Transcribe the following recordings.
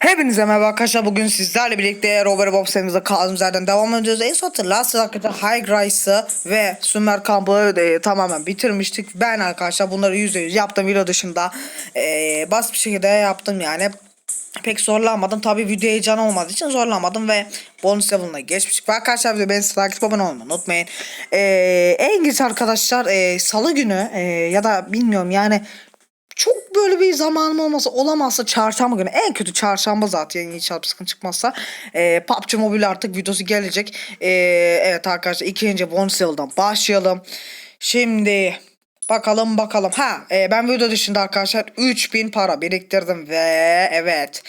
Hepinize merhaba arkadaşlar bugün sizlerle birlikte Robert Bob serimizde kaldığımız yerden devam ediyoruz. En son hatırlarsanız arkadaşlar High Rice'ı ve Sümer Kamp'ı e, tamamen bitirmiştik. Ben arkadaşlar bunları %100 yaptım video dışında. E, basit bir şekilde yaptım yani. Pek zorlanmadım. Tabi video heyecan olmadığı için zorlanmadım ve bonus level'ına geçmiştik. Ve arkadaşlar video beni takip abone olmayı unutmayın. E, en güzel arkadaşlar e, salı günü e, ya da bilmiyorum yani çok böyle bir zamanım olmasa olamazsa çarşamba günü en kötü çarşamba zaten inşallah sıkıntı çıkmasa e, PUBG Mobile artık videosu gelecek. E, evet arkadaşlar ikinci bonus yıldan başlayalım. Şimdi bakalım bakalım. Ha e, ben video dışında arkadaşlar 3000 para biriktirdim ve evet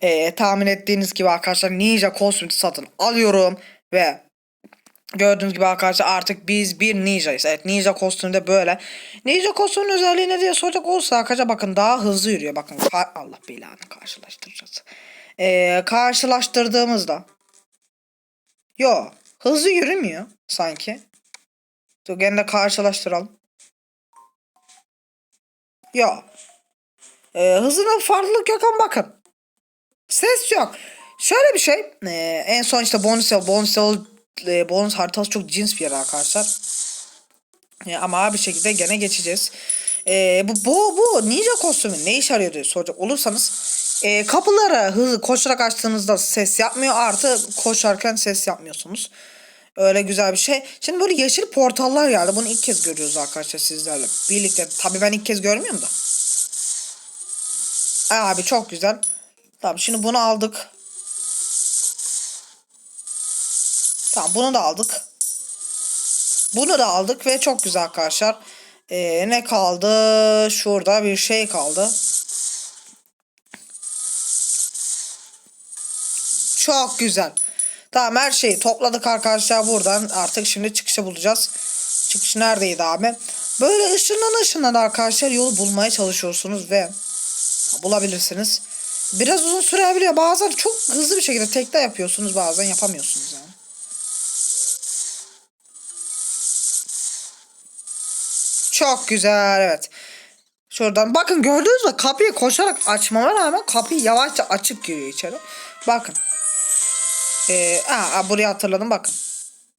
e, tahmin ettiğiniz gibi arkadaşlar Ninja kostümü satın alıyorum ve Gördüğünüz gibi arkadaşlar artık biz bir ninjayız. Evet ninja kostümü de böyle. Ninja kostümün özelliği ne diye soracak olursa arkadaşlar bakın daha hızlı yürüyor. Bakın Allah belanı karşılaştıracağız. Ee, karşılaştırdığımızda Yo hızlı yürümüyor sanki. Dur gene de karşılaştıralım. Yo. Ee, hızında farklılık yok ama bakın. Ses yok. Şöyle bir şey. ee, en son işte bonus level, bonus level e, bonus haritası çok cins bir yer arkadaşlar. E, ama bir şekilde gene geçeceğiz. E, bu, bu, bu ninja kostümü ne işe yarıyor diye soracak olursanız e, kapıları hızlı koşarak açtığınızda ses yapmıyor artı koşarken ses yapmıyorsunuz. Öyle güzel bir şey. Şimdi böyle yeşil portallar geldi. Bunu ilk kez görüyoruz arkadaşlar sizlerle. Birlikte. Tabii ben ilk kez görmüyorum da. Abi çok güzel. Tamam şimdi bunu aldık. Tamam bunu da aldık. Bunu da aldık ve çok güzel arkadaşlar. Ee, ne kaldı? Şurada bir şey kaldı. Çok güzel. Tamam her şeyi topladık arkadaşlar buradan. Artık şimdi çıkışı bulacağız. Çıkış neredeydi abi? Böyle ışından ışından arkadaşlar yolu bulmaya çalışıyorsunuz ve bulabilirsiniz. Biraz uzun sürebiliyor. Bazen çok hızlı bir şekilde tekte yapıyorsunuz. Bazen yapamıyorsunuz yani. Çok güzel evet. Şuradan bakın gördünüz mü kapıyı koşarak açmama rağmen kapıyı yavaşça açıp giriyor içeri. Bakın. Ee, aa, burayı hatırladım bakın.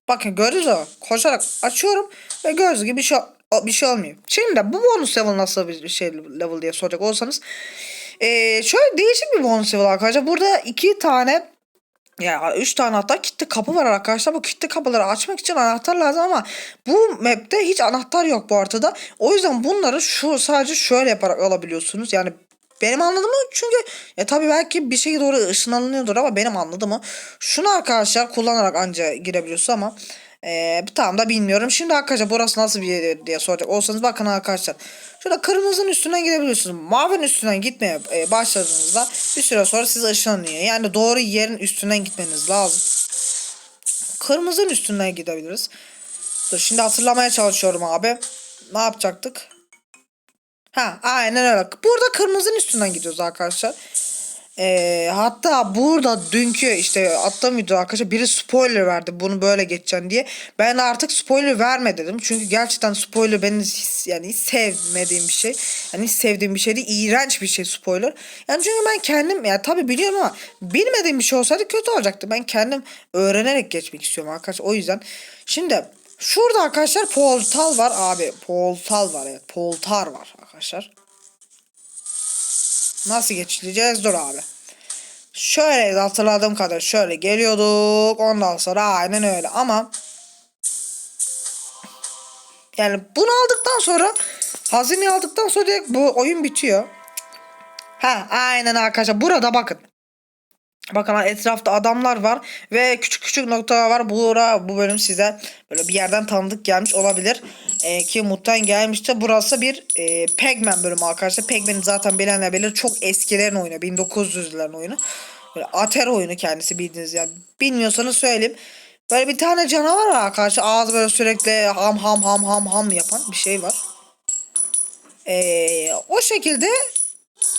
Bakın gördünüz mü? Koşarak açıyorum ve gördüğünüz gibi bir şey, bir şey olmuyor. Şimdi bu bonus level nasıl bir şey level diye soracak olsanız. Ee, şöyle değişik bir bonus level arkadaşlar. Burada iki tane ya üç tane hatta kilitli kapı var arkadaşlar. Bu kilitli kapıları açmak için anahtar lazım ama bu map'te hiç anahtar yok bu haritada. O yüzden bunları şu sadece şöyle yaparak alabiliyorsunuz. Yani benim anladığım o çünkü ya tabii belki bir şey doğru ışınlanıyordur ama benim anladığım o. Şunu arkadaşlar kullanarak anca girebiliyorsun ama ee, tam da bilmiyorum. Şimdi arkadaşlar burası nasıl bir yer diye soracak olsanız bakın arkadaşlar. Şurada kırmızının üstünden gidebiliyorsunuz. Mavinin üstünden gitmeye e, başladığınızda bir süre sonra size ışınlanıyor. Yani doğru yerin üstünden gitmeniz lazım. Kırmızının üstünden gidebiliriz. Dur şimdi hatırlamaya çalışıyorum abi. Ne yapacaktık? Ha aynen öyle. Burada kırmızının üstünden gidiyoruz arkadaşlar. Ee, hatta burada dünkü işte attığım video arkadaşlar biri spoiler verdi bunu böyle geçeceksin diye. Ben artık spoiler verme dedim. Çünkü gerçekten spoiler beni yani sevmediğim bir şey. Yani sevdiğim bir şey değil. iğrenç bir şey spoiler. Yani çünkü ben kendim ya tabii biliyorum ama bilmediğim bir şey olsaydı kötü olacaktı. Ben kendim öğrenerek geçmek istiyorum arkadaşlar. O yüzden şimdi şurada arkadaşlar portal var abi. Portal var evet. Poltar var arkadaşlar. Nasıl geçileceğiz? Dur abi. Şöyle hatırladığım kadar şöyle geliyorduk. Ondan sonra aynen öyle ama yani bunu aldıktan sonra hazine aldıktan sonra direkt bu oyun bitiyor. Ha aynen arkadaşlar burada bakın. Bakın etrafta adamlar var ve küçük küçük noktalar var. Bura, bu bölüm size böyle bir yerden tanıdık gelmiş olabilir. Ee, ki muhtemelen gelmişti. Burası bir e, Pac-Man bölümü arkadaşlar. Pac-Man'i zaten bilenler bilir. Çok eskilerin oyunu. 1900'lerin oyunu. Böyle Ater oyunu kendisi bildiğiniz yani. Bilmiyorsanız söyleyeyim. Böyle bir tane canavar var arkadaşlar. Ağzı böyle sürekli ham ham ham ham ham yapan bir şey var. Ee, o şekilde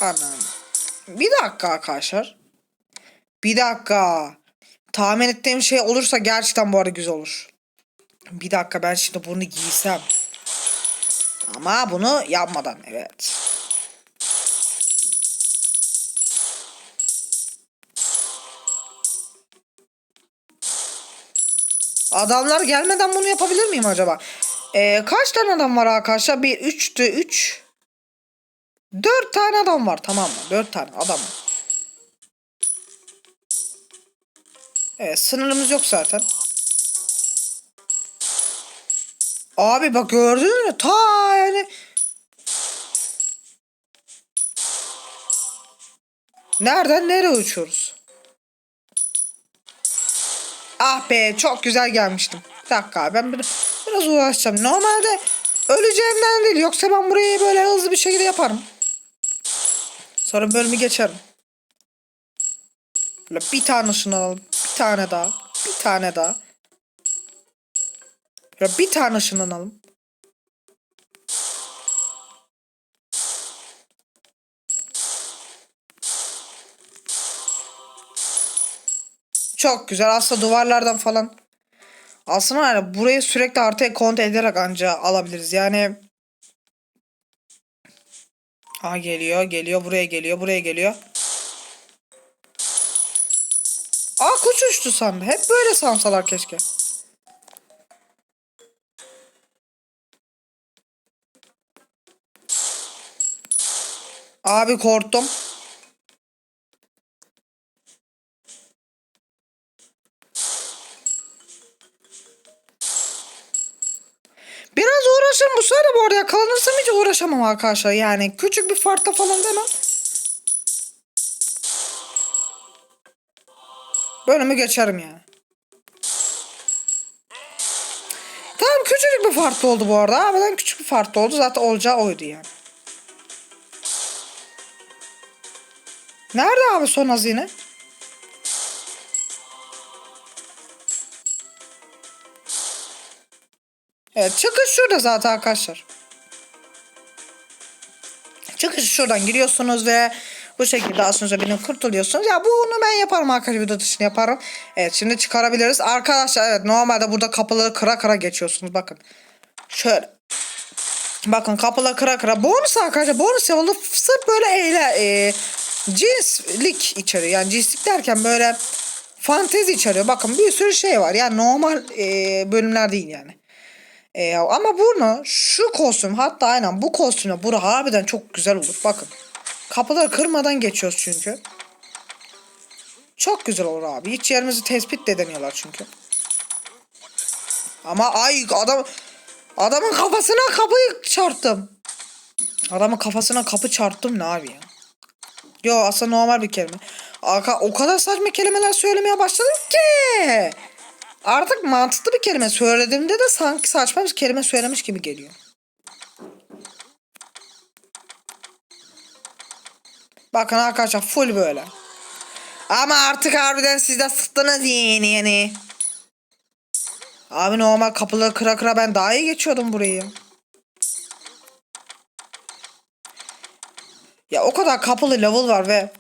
anam. Bir dakika arkadaşlar. Bir dakika. Tahmin ettiğim şey olursa gerçekten bu arada güzel olur. Bir dakika ben şimdi bunu giysem. Ama bunu yapmadan evet. Adamlar gelmeden bunu yapabilir miyim acaba? Ee, kaç tane adam var arkadaşlar? Bir, üçtü, üç. Dört tane adam var tamam mı? Dört tane adam var. Evet sınırımız yok zaten. Abi bak gördün mü? Ta yani. Nereden nereye uçuyoruz? Ah be çok güzel gelmiştim. Bir dakika ben bir, biraz uğraşacağım. Normalde öleceğimden değil. Yoksa ben burayı böyle hızlı bir şekilde yaparım. Sonra bölümü geçerim. Böyle bir tane şunu alalım. Bir tane daha. Bir tane daha. Böyle bir tane şundan alalım. Çok güzel. Aslında duvarlardan falan. Aslında yani burayı sürekli artıya kont ederek anca alabiliriz. Yani Aa geliyor, geliyor, buraya geliyor, buraya geliyor. Aa kuş uçtu sandı. Hep böyle sansalar keşke. Abi korktum. Biraz uğraşırım bu sırada bu arada yakalanırsam hiç uğraşamam arkadaşlar. Yani küçük bir farkla falan demem. Bölümü geçerim yani. Tamam küçücük bir farklı oldu bu arada. Harbiden küçük bir farklı oldu. Zaten olacağı oydu yani. Nerede abi son hazine? Evet çıkış şurada zaten arkadaşlar. Çıkış şuradan giriyorsunuz ve bu şekilde aslında benim kurtuluyorsunuz. Ya bunu ben yaparım arkadaşlar video dışında yaparım. Evet şimdi çıkarabiliriz. Arkadaşlar evet normalde burada kapıları kıra kıra geçiyorsunuz bakın. Şöyle. Bakın kapıları kıra kıra. Bonus arkadaşlar bonus yapıldı. Sırf böyle eyle e, cinslik içeriyor. Yani cinslik derken böyle fantezi içeriyor. Bakın bir sürü şey var. Yani normal e, bölümler değil yani. Ee, ama bunu şu kostüm hatta aynen bu kostümle bura harbiden çok güzel olur. Bakın. Kapıları kırmadan geçiyoruz çünkü. Çok güzel olur abi. Hiç yerimizi tespit de edemiyorlar çünkü. Ama ay adam adamın kafasına kapıyı çarptım. Adamın kafasına kapı çarptım ne abi ya? Yo aslında normal bir kelime. Aka, o kadar saçma kelimeler söylemeye başladım ki. Artık mantıklı bir kelime söylediğimde de sanki saçma bir kelime söylemiş gibi geliyor. Bakın arkadaşlar full böyle. Ama artık harbiden siz de sıktınız yeni yeni. Abi normal kapıları kıra kıra ben daha iyi geçiyordum burayı. Ya o kadar kapılı level var ve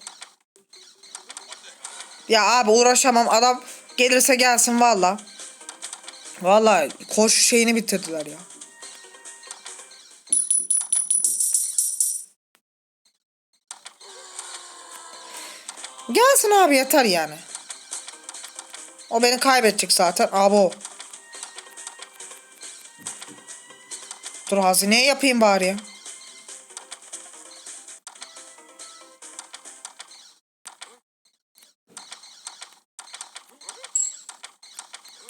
ya abi uğraşamam adam gelirse gelsin valla. Valla koşu şeyini bitirdiler ya. Gelsin abi yeter yani. O beni kaybedecek zaten. Abo. Dur hazineyi yapayım bari ya.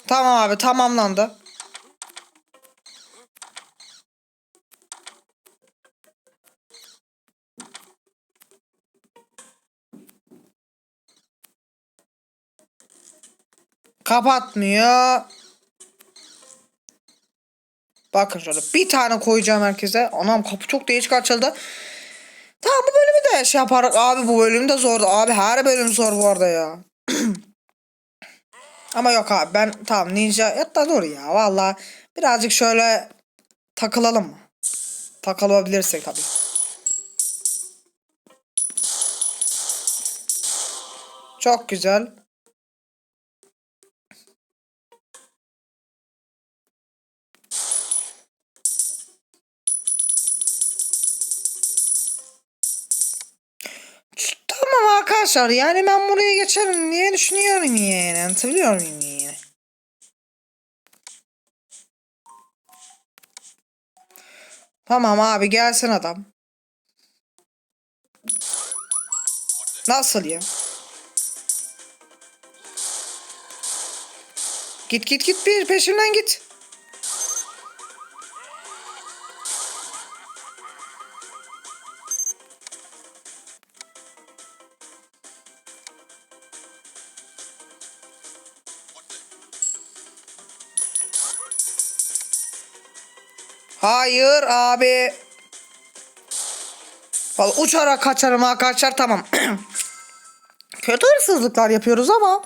Tamam abi tamamlandı. Kapatmıyor. Bakın şöyle bir tane koyacağım herkese. Anam kapı çok değişik açıldı. Tamam bu bölümü de şey yaparız. Abi bu bölüm de zordu. Abi her bölüm zor bu arada ya. Ama yok abi ben tamam ninja hatta dur ya valla birazcık şöyle takılalım mı? Takılabilirsek tabii. Çok güzel. Arkadaşlar yani ben buraya geçerim diye düşünüyorum yani. Anlatabiliyor muyum yani? Tamam abi gelsin adam. Nasıl ya? Git git git bir peşimden git. Hayır abi. Vallahi uçarak kaçarım arkadaşlar tamam. Kötü hırsızlıklar yapıyoruz ama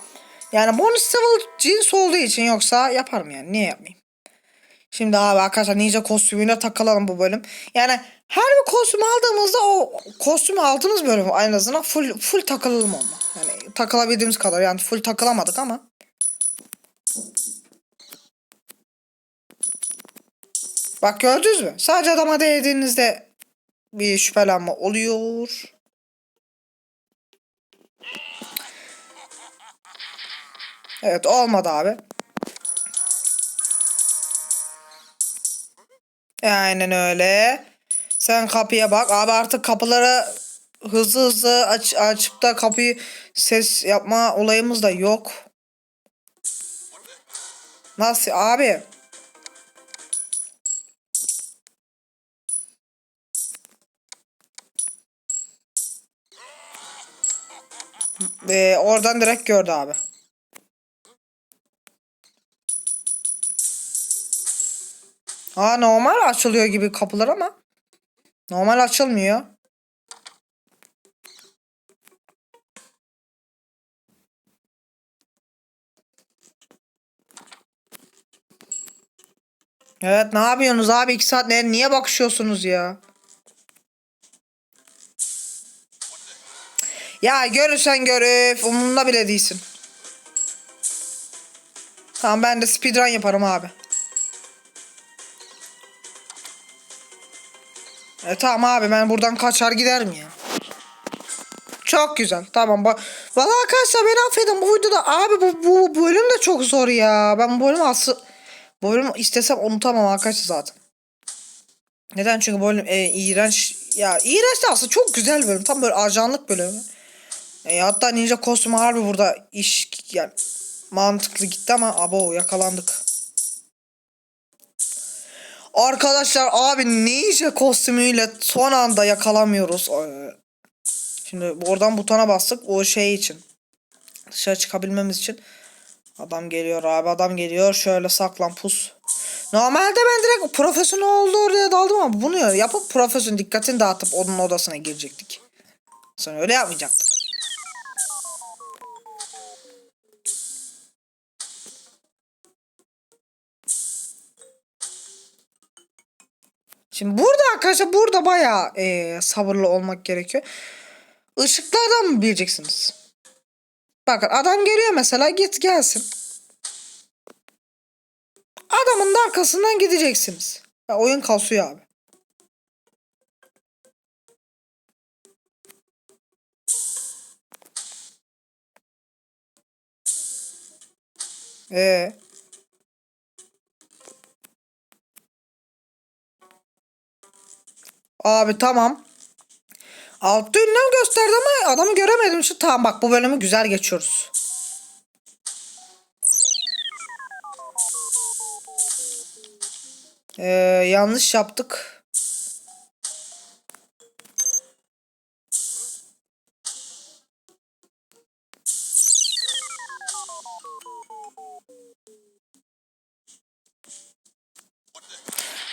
yani bonus level cins olduğu için yoksa yaparım yani niye yapmayayım. Şimdi abi arkadaşlar ninja kostümüne takılalım bu bölüm. Yani her bir kostüm aldığımızda o kostümü aldığımız bölüm en azından full full takılalım onunla. Yani takılabildiğimiz kadar yani full takılamadık ama. Bak gördünüz mü? Sadece adama değdiğinizde bir şüphelenme oluyor. Evet olmadı abi. Aynen öyle. Sen kapıya bak. Abi artık kapıları hızlı hızlı aç, açıp da kapıyı ses yapma olayımız da yok. Nasıl abi? Ee, oradan direkt gördü abi. Ha normal açılıyor gibi kapılar ama. Normal açılmıyor. Evet ne yapıyorsunuz abi? iki saat ne, niye bakışıyorsunuz ya? Ya görürsen gör üf, umurumda bile değilsin. Tamam ben de speedrun yaparım abi. E tamam abi ben buradan kaçar giderim ya. Çok güzel. Tamam bak. Valla arkadaşlar beni affedin bu videoda abi bu, bu bölüm de çok zor ya. Ben bu bölümü asıl bu bölümü istesem unutamam arkadaşlar zaten. Neden? Çünkü bölüm e, iğrenç ya iğrenç de aslında çok güzel bölüm. Tam böyle ajanlık bölümü. E, hatta ninja kostümü harbi burada iş yani mantıklı gitti ama abo yakalandık. Arkadaşlar abi ninja kostümüyle son anda yakalamıyoruz. Şimdi oradan butona bastık o şey için. Dışarı çıkabilmemiz için. Adam geliyor abi adam geliyor. Şöyle saklan pus. Normalde ben direkt profesyonel oldu oraya daldım ama bunu ya- yapıp profesyonel dikkatini dağıtıp onun odasına girecektik. Sonra öyle yapmayacaktık. Şimdi burada arkadaşlar burada bayağı eee, sabırlı olmak gerekiyor. Işıklardan mı bileceksiniz? Bakın adam geliyor mesela git gelsin. Adamın da arkasından gideceksiniz. Ya oyun kasıyor abi. Ee. Abi tamam. Altta ünlem gösterdi ama adamı göremedim. Şu tamam bak bu bölümü güzel geçiyoruz. Ee, yanlış yaptık.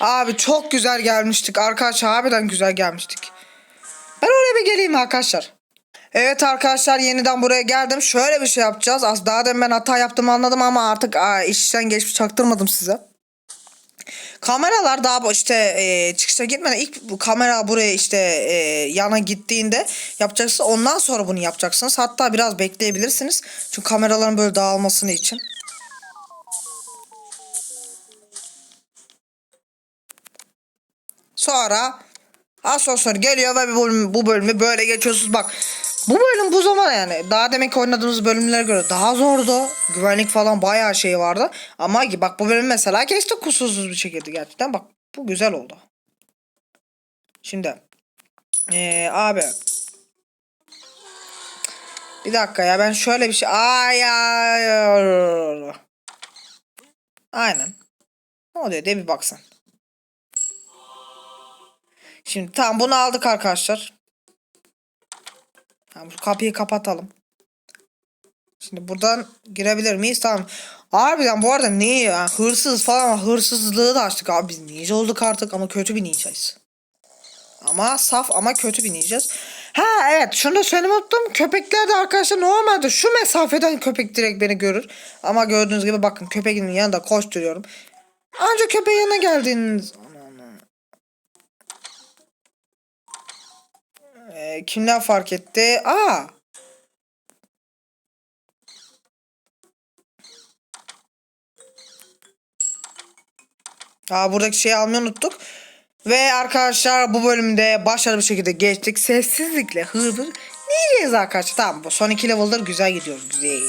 Abi çok güzel gelmiştik arkadaşlar. Harbiden güzel gelmiştik. Ben oraya bir geleyim arkadaşlar. Evet arkadaşlar yeniden buraya geldim. Şöyle bir şey yapacağız. Az daha demin ben hata yaptığımı anladım ama artık aa, işten geçmiş çaktırmadım size. Kameralar daha işte e, çıkışa gitmeden ilk kamera buraya işte e, yana gittiğinde yapacaksınız. Ondan sonra bunu yapacaksınız. Hatta biraz bekleyebilirsiniz. Çünkü kameraların böyle dağılmasını için. Sonra asansör geliyor ve bu bölümü, bu bölümü böyle geçiyorsunuz. Bak bu bölüm bu zaman yani daha demek ki oynadığımız bölümlere göre daha zordu. Güvenlik falan bayağı şey vardı. Ama bak bu bölüm mesela geçti kusursuz bir şekilde gerçekten. Bak bu güzel oldu. Şimdi ee, abi bir dakika ya ben şöyle bir şey ay ay aynen ne oluyor diye bir baksan şimdi tamam bunu aldık arkadaşlar. Tamam şu kapıyı kapatalım. Şimdi buradan girebilir miyiz? Tamam. Harbiden bu arada ne ya? Hırsız falan hırsızlığı da açtık abi. Biz ninja olduk artık ama kötü bir ninjayız. Ama saf ama kötü bir ninjas. Ha evet. Şunu da söylemeyi unuttum. Köpekler de arkadaşlar normalde şu mesafeden köpek direkt beni görür. Ama gördüğünüz gibi bakın köpeğin yanında koşturuyorum. Ancak köpeğin yanına geldiğiniz... Ee, kimler fark etti? Aa! Aa buradaki şeyi almayı unuttuk. Ve arkadaşlar bu bölümde başarılı bir şekilde geçtik. Sessizlikle hızlı neyiz arkadaşlar? Tamam bu son iki level'dır güzel gidiyoruz. Güzel.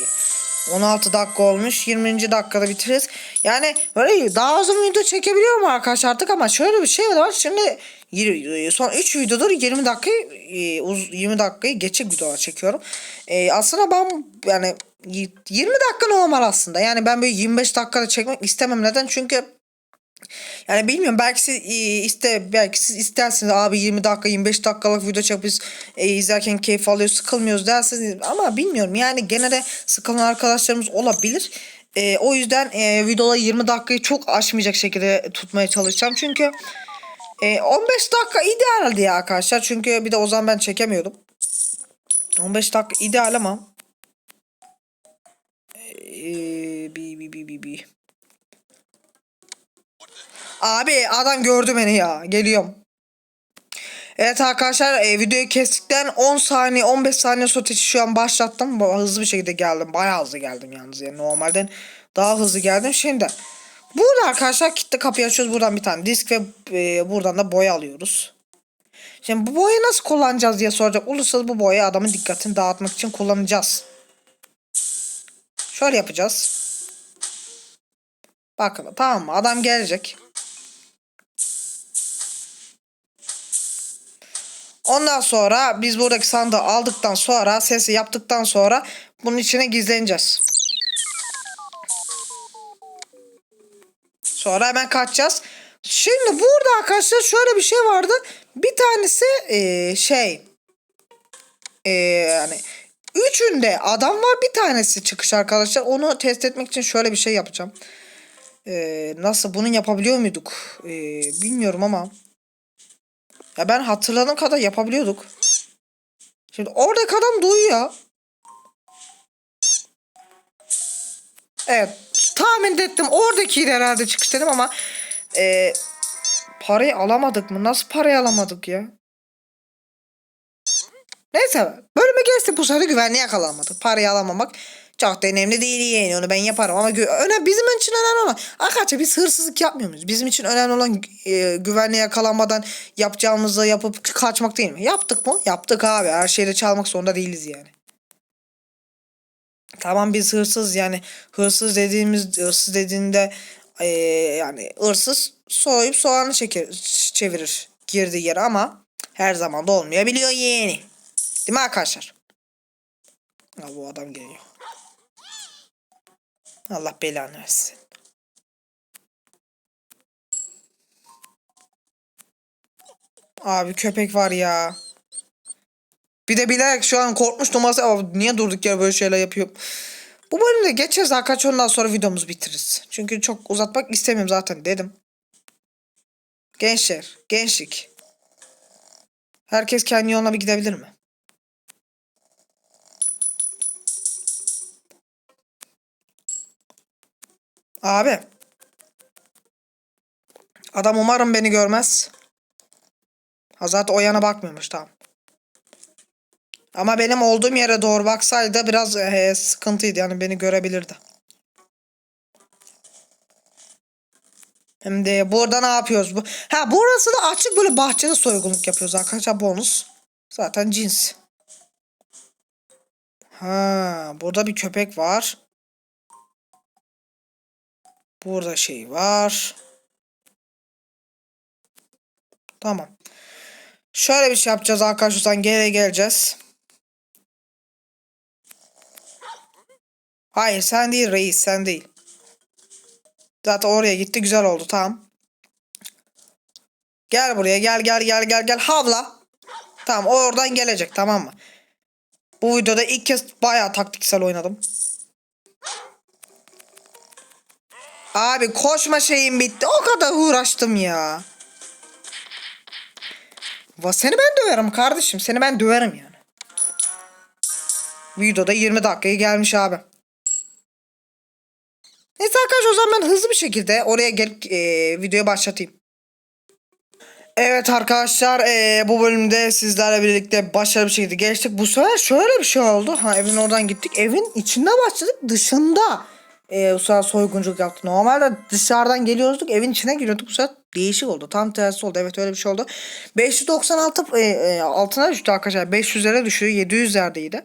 16 dakika olmuş. 20. dakikada bitiririz. Yani böyle daha uzun video çekebiliyorum arkadaşlar artık ama şöyle bir şey var. Şimdi son 3 videodur 20 dakika 20 dakikayı geçik videolar çekiyorum. E, aslında ben yani 20 dakika normal aslında. Yani ben böyle 25 dakikada çekmek istemem. Neden? Çünkü yani bilmiyorum belki siz e, iste belki siz istersiniz abi 20 dakika 25 dakikalık video çekip biz e, izlerken keyif alıyoruz sıkılmıyoruz dersiniz ama bilmiyorum yani gene de sıkılan arkadaşlarımız olabilir. E, o yüzden e, videoda 20 dakikayı çok aşmayacak şekilde tutmaya çalışacağım çünkü e, 15 dakika idealdi ya arkadaşlar çünkü bir de o zaman ben çekemiyordum. 15 dakika ideal ama e, bir bir bir bir bir Abi adam gördü beni ya. Geliyorum. Evet arkadaşlar e, videoyu kestikten 10 saniye 15 saniye sonra şu an başlattım. Hızlı bir şekilde geldim. Bayağı hızlı geldim yalnız. Yani normalden daha hızlı geldim. Şimdi burada arkadaşlar kitle kapıyı açıyoruz. Buradan bir tane disk ve e, buradan da boya alıyoruz. Şimdi bu boyayı nasıl kullanacağız diye soracak olursanız bu boyayı adamın dikkatini dağıtmak için kullanacağız. Şöyle yapacağız. Bakın tamam mı? Adam gelecek. Ondan sonra biz buradaki sandığı aldıktan sonra sesi yaptıktan sonra bunun içine gizleneceğiz. Sonra hemen kaçacağız. Şimdi burada arkadaşlar şöyle bir şey vardı. Bir tanesi eee, şey eee, yani üçünde adam var bir tanesi çıkış arkadaşlar. Onu test etmek için şöyle bir şey yapacağım. Eee, nasıl bunu yapabiliyor muyduk? Eee, bilmiyorum ama. Ya ben hatırladığım kadar yapabiliyorduk. Şimdi oradaki adam duyuyor. Evet. Tahmin ettim. Oradakiydi herhalde çıkış dedim ama e, parayı alamadık mı? Nasıl parayı alamadık ya? Neyse. Bölümü geçtik bu sefer güvenliğe yakalanmadık. Parayı alamamak çok da önemli değil yani onu ben yaparım ama öne bizim için önemli olan arkadaşlar biz hırsızlık yapmıyor muyuz? Bizim için önemli olan e, güvenliğe yakalanmadan yapacağımızı yapıp kaçmak değil mi? Yaptık mı? Yaptık abi. Her şeyde çalmak zorunda değiliz yani. Tamam biz hırsız yani hırsız dediğimiz hırsız dediğinde e, yani hırsız soyup soğanı çeker, çevirir girdiği yere ama her zaman da olmayabiliyor yeğeni. Değil mi arkadaşlar? Ya bu adam geliyor. Allah belanı versin. Abi köpek var ya. Bir de bilerek şu an korkmuş numarası niye durduk ya böyle şeyler yapıyor. Bu bölümde geçeriz arkadaşlar ondan sonra videomuzu bitiririz. Çünkü çok uzatmak istemiyorum zaten dedim. Gençler, gençlik. Herkes kendi yoluna bir gidebilir mi? Abi. Adam umarım beni görmez. Ha zaten o yana bakmıyormuş tamam. Ama benim olduğum yere doğru baksaydı biraz e, sıkıntıydı yani beni görebilirdi. Hem de burada ne yapıyoruz? Bu? Ha burası da açık böyle bahçede soygunluk yapıyoruz arkadaşlar bonus. Zaten cins. Ha burada bir köpek var. Burada şey var. Tamam. Şöyle bir şey yapacağız arkadaşlar. Geriye geleceğiz. Hayır sen değil reis sen değil. Zaten oraya gitti güzel oldu tamam. Gel buraya gel gel gel gel gel havla. Tamam o oradan gelecek tamam mı? Bu videoda ilk kez bayağı taktiksel oynadım. Abi koşma şeyim bitti. O kadar uğraştım ya. Va seni ben döverim kardeşim. Seni ben döverim yani. Videoda 20 dakikaya gelmiş abi. Zaman ben hızlı bir şekilde oraya gelip e, videoyu başlatayım. Evet arkadaşlar e, bu bölümde sizlerle birlikte başarılı bir şekilde geçtik. Bu sefer şöyle bir şey oldu. Ha evin oradan gittik. Evin içinde başladık dışında. E, bu sefer soygunculuk yaptık. Normalde dışarıdan geliyorduk evin içine giriyorduk. Bu sefer değişik oldu. Tam tersi oldu. Evet öyle bir şey oldu. 596 e, e, altına düştü arkadaşlar. 500'lere düşüyor. 700'lerdeydi.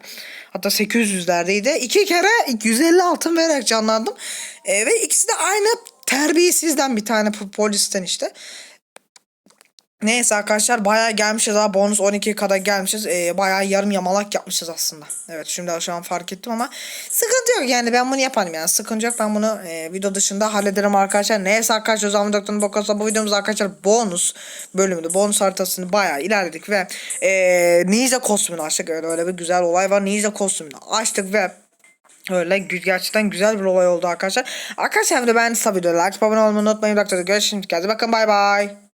Hatta 800'lerdeydi. İki kere 150 altın vererek canlandım. E, ve ikisi de aynı terbiyesizden bir tane po- polisten işte. Neyse arkadaşlar bayağı gelmişiz daha bonus 12'ye kadar gelmişiz. Ee, bayağı yarım yamalak yapmışız aslında. Evet şimdi şu an fark ettim ama sıkıntı yok yani ben bunu yaparım yani sıkıntı yok ben bunu e, video dışında hallederim arkadaşlar. Neyse arkadaşlar o zaman doktorun bokasa bu videomuz arkadaşlar bonus bölümünde bonus haritasını bayağı ilerledik ve e, ninja kostümünü açtık öyle öyle bir güzel olay var ninja kostümünü açtık ve Öyle gerçekten güzel bir olay oldu arkadaşlar. Arkadaşlar hem de ben de like abone olmayı unutmayın. Bakın görüşürüz. Bakın bay bay.